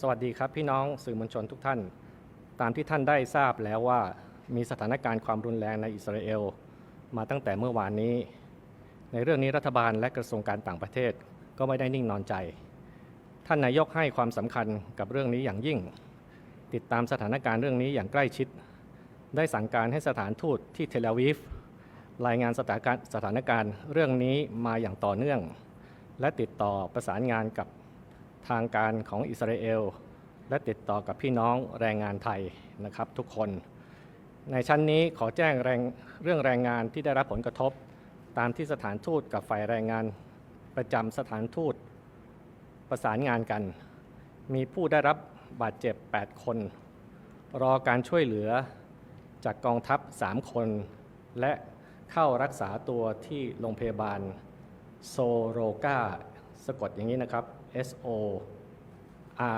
สวัสดีครับพี่น้องสื่อมวลชนทุกท่าน ตามที่ท่านได้ทราบแล้วว่ามีสถานการณ์ความรุนแรงในอิสราเอล มาตั้งแต่เมื่อวานนี้ ในเรื่องนี้รัฐบาลและกระทรวงการต่างประเทศก็ไม่ได้นิ่งนอนใจ ท่านนายกให้ความสำคัญกับเรื่องนี้อย่างยิ่ง ติดตามสถานการณ์เรื่องนี้อย่างใกล้ชิด ได้สั่งการให้สถานทูตที่เทลอาวีฟรายงานสถานการณ์สถานการณ์เรื่องนี้มาอย่างต่อเนื่อง และติดต่อประสานงานกับ ทางการของอิสราเอล และติดต่อกับพี่น้องแรงงานไทยนะครับทุกคน ในชั้นนี้ขอแจ้งงเรื่องแรงงานที่ได้รับผลกระทบ ตามที่สถานทูตกับฝ่ายแรงงานประจำสถานทูตประสานงานกัน มีผู้ได้รับบาดเจ็บ 8 คน รอการช่วยเหลือจากกองทัพ 3 คน และเข้ารักษาตัวที่โรงพยาบาลโซโรกาสะกดอย่างนี้นะครับ S O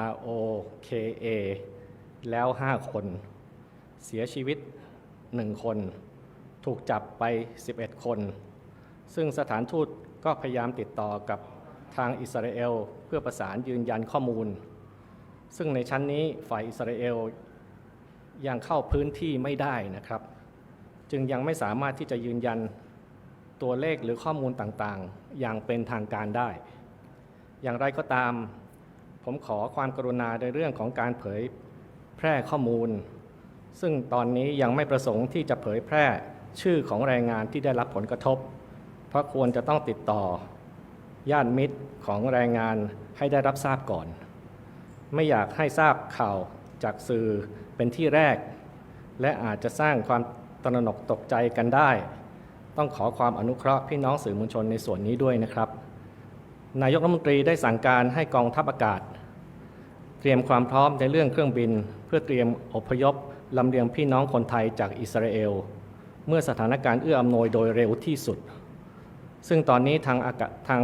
R O K A แล้ว 5 คน เสียชีวิต 1 คน ถูกจับไป 11 คน ซึ่งสถานทูตก็พยายามติดต่อกับทางอิสราเอลเพื่อประสานยืนยันข้อมูล ซึ่งในชั้นนี้ฝ่ายอิสราเอลยังเข้าพื้นที่ไม่ได้นะครับ จึงยังไม่สามารถที่จะยืนยันตัวเลขหรือข้อมูลต่างๆ อย่างเป็นทางการได้ อย่างไรก็ตาม ผมขอความกรุณาในเรื่องของการเผยแพร่ข้อมูล ซึ่งตอนนี้ยังไม่ประสงค์ที่จะเผยแพร่ชื่อของแรงงานที่ได้รับผลกระทบ เพราะควรจะต้องติดต่อญาติมิตรของแรงงานให้ได้รับทราบก่อน ไม่อยากให้ทราบข่าวจากสื่อเป็นที่แรก และอาจจะสร้างความตระหนกตกใจกันได้ ต้องขอความอนุเคราะห์พี่น้องสื่อมวลชนในส่วนนี้ด้วยนะครับ นายกรัฐมนตรีได้สั่งการให้กองทัพอากาศ เตรียมความพร้อมในเรื่องเครื่องบิน เพื่อเตรียมอพยพลำเลียงพี่น้องคนไทยจากอิสราเอล เมื่อสถานการณ์เอื้ออำนวยโดยเร็วที่สุด ซึ่งตอนนี้ทางอากาศทาง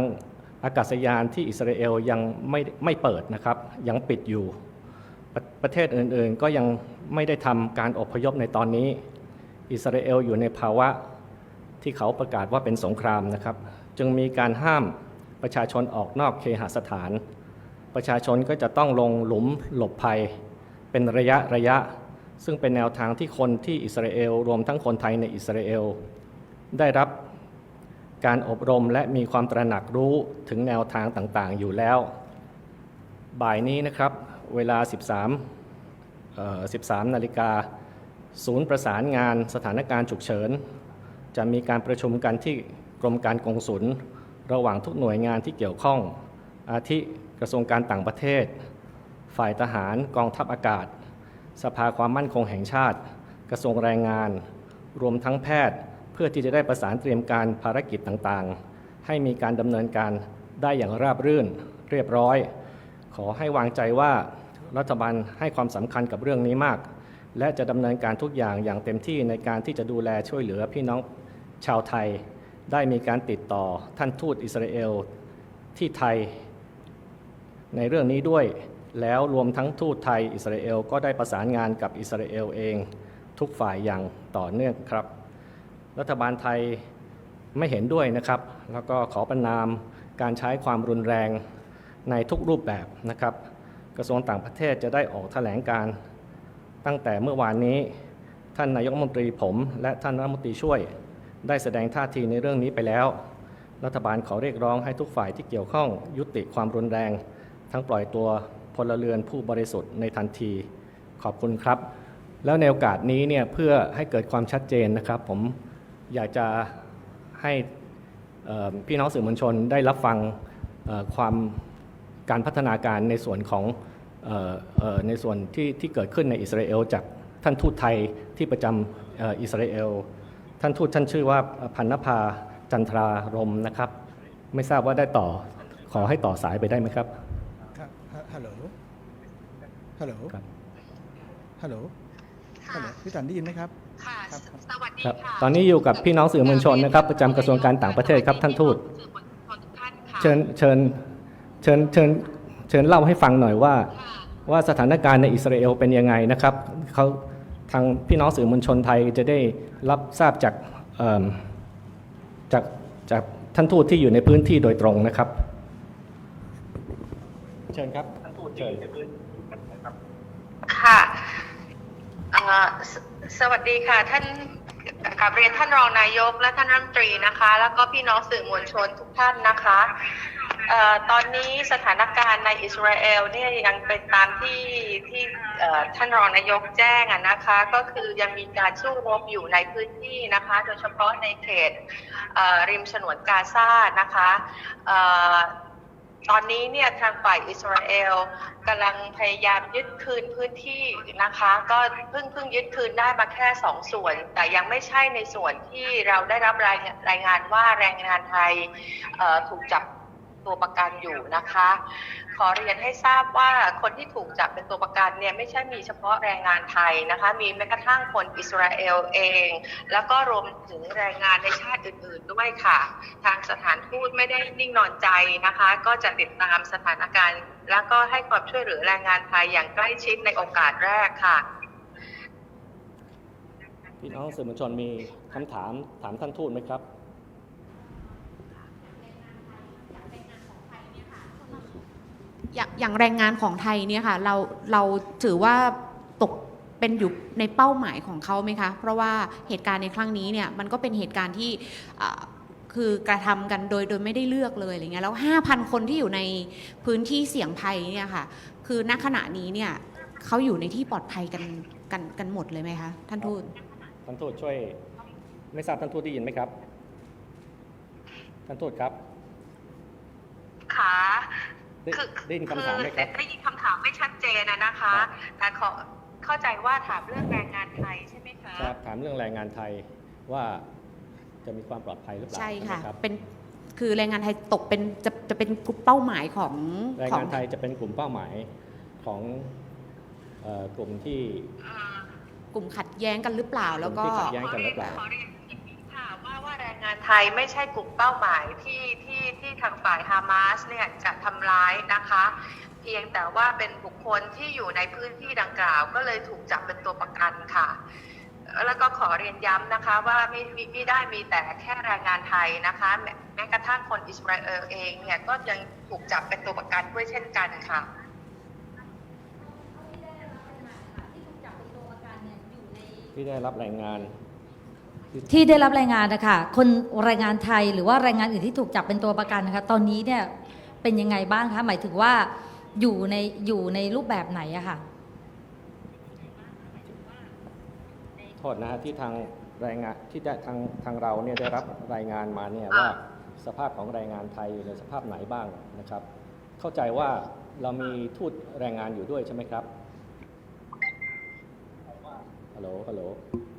อากาศยานที่อิสราเอลยังไม่ไม่เปิดนะครับ ยังปิดอยู่ประประเทศอื่นๆก็ยังไม่ได้ทำการอพยพในตอนนี้ อิสราเอลอยู่ในภาวะที่เขาประกาศว่าเป็นสงครามนะครับ จึงมีการห้าม ประชาชนออกนอกเคหสถาน ประชาชนก็จะต้องลงหลุมหลบภัย เป็นระยะระยะ ซึ่งเป็นแนวทางที่คนที่อิสราเอลรวมทั้งคนไทยในอิสราเอล ได้รับการอบรมและมีความตระหนักรู้ถึงแนวทางต่างๆ อยู่แล้ว บ่ายนี้นะครับเวลา 13เอ่อ13 นาฬิกาศูนย์ประสานงานสถานการณ์ฉุกเฉิน จะมีการประชุมกันที่กรมการกงสุล ระหว่างทุกหน่วยงานที่เกี่ยวข้อง อาทิกระทรวงการต่างประเทศ ฝ่ายทหารกองทัพอากาศ สภาความมั่นคงแห่งชาติ กระทรวงแรงงาน รวมทั้งแพทย์เพื่อที่จะได้ประสานเตรียมการภารกิจต่างๆ ให้มีการดำเนินการได้อย่างราบรื่นเรียบร้อย ขอให้วางใจว่ารัฐบาลให้ความสำคัญกับเรื่องนี้มาก และจะดำเนินการทุกอย่างอย่างเต็มที่ในการที่จะดูแลช่วยเหลือพี่น้องชาวไทย ได้มีการติดต่อท่านทูตอิสราเอลที่ไทยในเรื่องนี้ด้วย แล้วรวมทั้งทูตไทยอิสราเอลก็ได้ประสานงานกับอิสราเอลเองทุกฝ่ายอย่างต่อเนื่องครับ รัฐบาลไทยไม่เห็นด้วยนะครับ แล้วก็ขอประนามการใช้ความรุนแรงในทุกรูปแบบนะครับ กระทรวงต่างประเทศจะได้ออกแถลงการตั้งแต่เมื่อวานนี้ ท่านนายกรัฐมนตรีผม และท่านรัฐมนตรีช่วย ได้แสดงท่าทีในเรื่องนี้ไปแล้ว รัฐบาลขอเรียกร้องให้ทุกฝ่ายที่เกี่ยวข้องยุติความรุนแรง ทั้งปล่อยตัวพลเรือนผู้บริสุทธิ์ในทันทีขอบคุณครับ แล้วในโอกาสนี้เนี่ยเพื่อให้เกิดความชัดเจนนะครับ ผมอยากจะให้พี่น้องสื่อมวลชนได้รับฟังความการพัฒนาการในส่วนของออในส่วนที่ที่เกิดขึ้นในอิสราเอลจากท่านทูตไทยที่ประจำอิสราเอล ท่านทูตท่านชื่อว่าพันนภาจันทรารมนะครับ ไม่ทราบว่าได้ต่อขอให้ต่อสายไปได้ไหมครับครับฮะฮัลโหลฮัลโหลครับฮัลโหลฮัลค่ะโหลพี่ตันได้ยินไหมครับค่ะครับครับสวัสดีครับค่ะตอนนี้อยู่กับพี่น้องสื่อมวลชนนะครับประจำกระทรวงการต่างประเทศครับท่านทูตสื่อมวลชนทุกท่านค่ะเชิญเชิญเชิญเชิญเชิญเล่าให้ฟังหน่อยว่าค่ะว่าสถานการณ์ในอิสราเอลเป็นยังไงนะครับเขา ทางพี่น้องสื่อมวลชนไทยจะได้รับทราบจากเอิ่มจากจากท่านทูตที่อยู่ในพื้นที่โดยตรงนะครับ เชิญครับท่านทูตเชิญค่ะเอ่อสสวัสดีค่ะท่านกราบเรียนท่านรองนายกและท่านรัฐมนตรีนะคะ แล้วก็พี่น้องสื่อมวลชนทุกท่านนะคะเอ่อ ตอนนี้สถานการณ์ในอิสราเอลเนี่ยยังเป็นตามที่ที่ท่านรองนายกแจ้งอะนะคะ ก็คือยังมีการสู้รบอยู่ในพื้นที่นะคะ โดยเฉพาะในเขตริมฉนวนกาซานะคะตอนนี้เนี่ยทางฝ่ายอิสราเอลกำลังพยายามยึดคืนพื้นที่นะคะ ก็เพิ่งเพิ่งยึดคืนได้มาแค่สองส่วน แต่ยังไม่ใช่ในส่วนที่เราได้รับรายรายงานว่าแรงงานไทยถูกจับ ตัวประกันอยู่นะคะ ขอเรียนให้ทราบว่าคนที่ถูกจับเป็นตัวประกันเนี่ยไม่ใช่มีเฉพาะแรงงานไทยนะคะ มีแม้กระทั่งคนอิสราเอลเอง แล้วก็รวมถึงแรงงานในชาติอื่น ๆ ด้วยค่ะ ทางสถานทูตไม่ได้นิ่งนอนใจนะคะ ก็จะติดตามสถานการณ์ แล้วก็ให้ความช่วยเหลือแรงงานไทยอย่างใกล้ชิดในโอกาสแรกค่ะพี่น้องสื่อมวลชนมีคำถามถามท่านทูตไหมครับ อย่างอย่างแรงงานของไทยเนี่ยค่ะเราเราถือว่าตกเป็นอยู่ในเป้าหมายของเขาไหมคะ เพราะว่าเหตุการณ์ในครั้งนี้เนี่ยมันก็เป็นเหตุการณ์ที่อ่าคือกระทำกันโดยโดยไม่ได้เลือกเลยอะไรเงี้ยแล้ว5,000 คนที่อยู่ในพื้นที่เสี่ยงภัยเนี่ยค่ะ คือณขณะนี้เนี่ยเขาอยู่ในที่ปลอดภัยกันกันกันหมดเลยไหมคะท่านทูตท่านทูตช่วย ไม่ทราบท่านทูตได้ยินไหมครับ ท่านทูตครับค่ะ ได้คือได้ยินคำถามไหมครับอได้ยินคำถามไม่ชัดเจนนะนะคะครับแต่ขอเข้าใจว่าถามเรื่องแรงงานไทยใช่ไหมคะครับถามเรื่องแรงงานไทยว่าจะมีความปลอดภัยหรือเปล่าใช่ค่ะไหมรับเป็นคือแรงงานไทยตกเป็นจะจะเป็นกลุ่มเป้าหมายของแรงของงานไทยจะเป็นกลุ่มเป้าหมายของเอ่อกลุ่มที่กลุ่มขัดแย้งกันหรือเปล่าแล้วก็กลุ่มที่ขัดแย้งกันหรือเปล่า งานไทยไม่ใช่กลุ่มเป้าหมายที่ที่ที่ทางฝ่ายฮามาสเนี่ยจะทำร้ายนะคะ เพียงแต่ว่าเป็นบุคคลที่อยู่ในพื้นที่ดังกล่าว ก็เลยถูกจับเป็นตัวประกันค่ะ แล้วก็ขอเรียนย้ำนะคะว่าไม่ไม่ได้มีแต่แค่แรงงานไทยนะคะ แม้แม้กระทั่งคนอิสราเอลเองเนี่ยก็ยังถูกจับเป็นตัวประกันด้วยเช่นกันค่ะที่ได้รับรายงาน ที่ได้รับรายงานนะคะคนแรงงานไทยหรือว่าแรงงานอื่นที่ถูกจับเป็นตัวประกันนะคะ ตอนนี้เนี่ยเป็นยังไงบ้างคะหมายถึงว่าอยู่ในอยู่ในรูปแบบไหนอะค่ะ โทษนะฮะที่ทางรายงานที่ได้ทางทางเราเนี่ยได้รับรายงานมาเนี่ยว่าสภาพของแรงงานไทยอยู่ในสภาพไหนบ้างนะครับ เข้าใจว่าเรามีทูตแรงงานอยู่ด้วยใช่ไหมครับฮัลโหลฮัลโหลค่ะ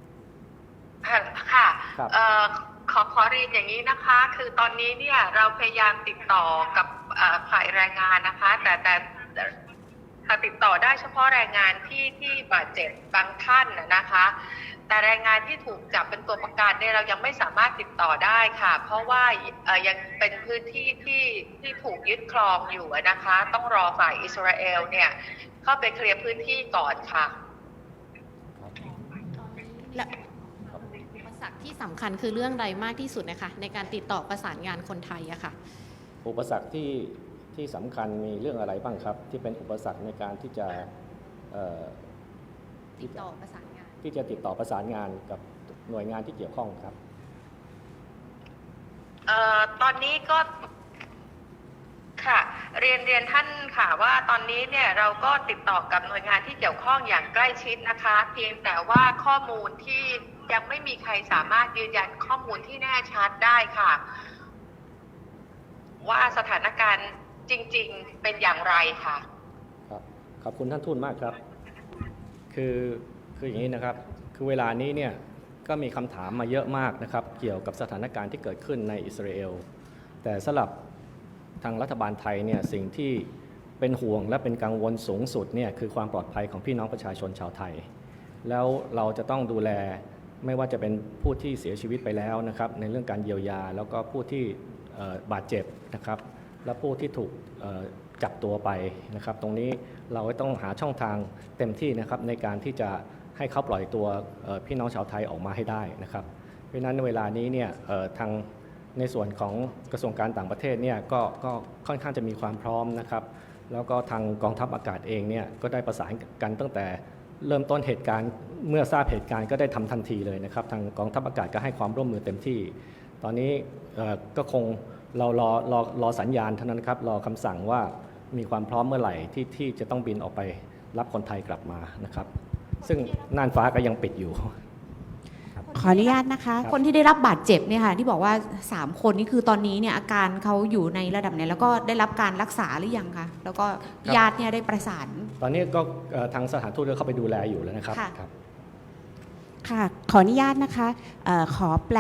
ค่ะครับ เอ่อขอขอเรียนอย่างนี้นะคะ คือตอนนี้เนี่ยเราพยายามติดต่อกับเอ่อฝ่ายแรงงานนะคะแต่แต่แต่แต่ติดต่อได้เฉพาะแรงงานที่ที่บาดเจ็บบางท่านน่ะนะคะ แต่แรงงานที่ถูกจับเป็นตัวประกันเนี่ยเรายังไม่สามารถติดต่อได้ค่ะ เพราะว่าเอ่อยังเป็นพื้นที่ที่ที่ถูกยึดครองอยู่อะนะคะ ต้องรอฝ่ายอิสราเอลเนี่ยเข้าไปเคลียร์พื้นที่ก่อนค่ะครับและอุปส รรคที่สำคัญคือเรื่องใดมากที่สุดนะคะ ในการติดต่อประสานงานคนไทยอะค่ะ อุปสรรคที่ที่สำคัญมีเรื่องอะไรบ้างครับ ที่เป็นอุปสรรคในการที่จะเอ่อติดต่อประสานงาน ที่จะติดต่อประสานงานกับหน่วยงานที่เกี่ยวข้องครับ เอ่อตอนนี้ก็ค่ะ เรียนเรียนท่านค่ะว่าตอนนี้เนี่ยเราก็ติดต่อกับหน่วยงานที่เกี่ยวข้องอย่างใกล้ชิดนะคะ เพียงแต่ว่าข้อมูลที่ ยังไม่มีใครสามารถยืนยันข้อมูลที่แน่ชัดได้ค่ะ ว่าสถานการณ์จริง ๆ เป็นอย่างไรค่ะ ครับขอบคุณท่านทูตมากครับ คือคืออย่างนี้นะครับ คือเวลานี้เนี่ยก็มีคำถามมาเยอะมากนะครับ เกี่ยวกับสถานการณ์ที่เกิดขึ้นในอิสราเอล แต่สำหรับทางรัฐบาลไทยเนี่ยสิ่งที่เป็นห่วงและเป็นกังวลสูงสุดเนี่ยคือความปลอดภัยของพี่น้องประชาชนชาวไทย แล้วเราจะต้องดูแล ไม่ว่าจะเป็นผู้ที่เสียชีวิตไปแล้วนะครับ ในเรื่องการเยียวยา แล้วก็ผู้ที่บาดเจ็บนะครับ และผู้ที่ถูกจับตัวไปนะครับ ตรงนี้เราก็ต้องหาช่องทางเต็มที่นะครับในการที่จะให้เขาปล่อยตัวพี่น้องชาวไทยออกมาให้ได้นะครับ เพราะนั้นเวลานี้เนี่ยทางในส่วนของกระทรวงการต่างประเทศเนี่ยกก็ค่อนข้างจะมีความพร้อมนะครับ แล้วก็ทางกองทัพอากาศเองเนี่ยก็ได้ประสานกันตั้งแต่ เริ่มต้นเหตุการณ์เมื่อทราบเหตุการณ์ก็ได้ทำทันทีเลยนะครับ ทางกองทัพอากาศก็ให้ความร่วมมือเต็มที่ ตอนนี้ก็คงเรารอรอรอสัญญาณเท่านั้นครับรอคำสั่งว่ามีความพร้อมเมื่อไหร่ที่ที่จะต้องบินออกไปรับคนไทยกลับมานะครับ ซึ่งน่านฟ้าก็ยังปิดอยู่ ขออนุญาตนะคะครับคนที่ได้รับบาดเจ็บเนี่ยค่ะที่บอกว่า 3 คนนี่คือตอนนี้เนี่ยอาการเขาอยู่ในระดับไหนแล้วก็ได้รับการรักษาหรือยังคะแล้วก็ญาติเนี่ยได้ประสาน ตอนนี้ก็เอ่อทางสถานทูตก็เข้าไปดูแลอยู่แล้วนะครับค่ะ ครับ ค่ะ ขออนุญาตนะคะเออขอแปล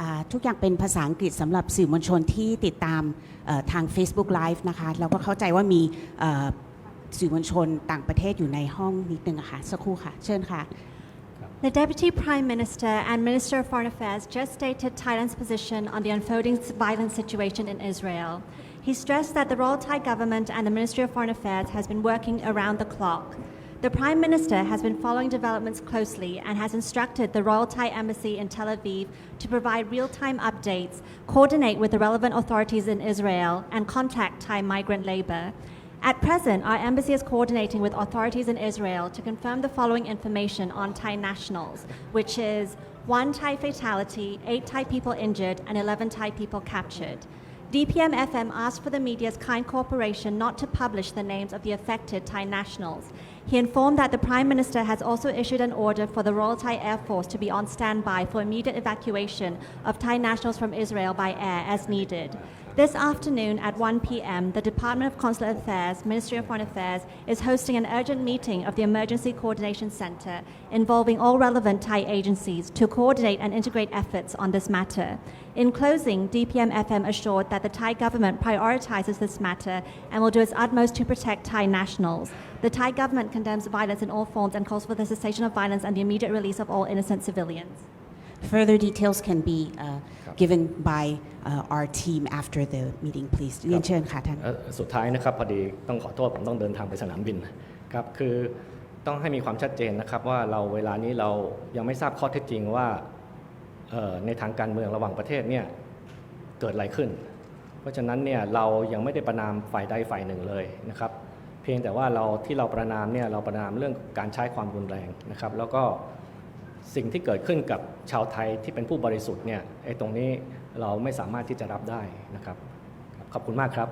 อ่าทุกอย่างเป็นภาษาอังกฤษสำหรับสื่อมวลชนที่ติดตามเอ่อทาง Facebook Live นะคะแล้วก็เข้าใจว่ามีเอ่อสื่อมวลชนต่างประเทศอยู่ในห้องนิดนึงอะค่ะสักครู่ค่ะ เชิญค่ะ The Deputy Prime Minister and Minister of Foreign Affairs just stated Thailand's position on the unfolding violent situation in Israel. He stressed that the Royal Thai government and the Ministry of Foreign Affairs has been working around the clock. The Prime Minister has been following developments closely and has instructed the Royal Thai Embassy in Tel Aviv to provide real-time updates, coordinate with the relevant authorities in Israel, and contact Thai migrant labor. At present, our embassy is coordinating with authorities in Israel to confirm the following information on Thai nationals, which is one Thai fatality, eight Thai people injured, and 11 Thai people captured. DPM FM asked for the media's kind cooperation not to publish the names of the affected Thai nationals. He informed that the Prime Minister has also issued an order for the Royal Thai Air Force to be on standby for immediate evacuation of Thai nationals from Israel by air as needed. This afternoon at 1 p.m., the Department of Consular Affairs, Ministry of Foreign Affairs, is hosting an urgent meeting of the Emergency Coordination Center involving all relevant Thai agencies to coordinate and integrate efforts on this matter. In closing, DPM FM assured that the Thai government prioritizes this matter and will do its utmost to protect Thai nationals. The Thai government condemns violence in all forms and calls for the cessation of violence and the immediate release of all innocent civilians. Further details can be uh, given by uh, our team after the meeting please เรียนเชิญค่ะท่าน เอ่อสุดท้ายนะครับพอดีต้องขอโทษผมต้องเดินทางไปสนามบินครับคือต้องให้มีความชัดเจนนะครับว่าเราเวลานี้เรายังไม่ทราบข้อเท็จจริงว่าเอ่อในทางการเมืองระหว่างประเทศเนี่ยเกิดอะไรขึ้น เพราะฉะนั้นเนี่ยเรายังไม่ได้ประนามฝ่ายใดฝ่ายหนึ่งเลยนะครับ เพียงแต่ว่าเราที่เราประนามเนี่ยเราประนามเรื่องการใช้ความรุนแรงนะครับ แล้วก็ สิ่งที่เกิดขึ้นกับชาวไทยที่เป็นผู้บริสุทธิ์เนี่ยไอ้ตรงนี้เราไม่สามารถที่จะรับได้นะครับครับขอบคุณมากครับ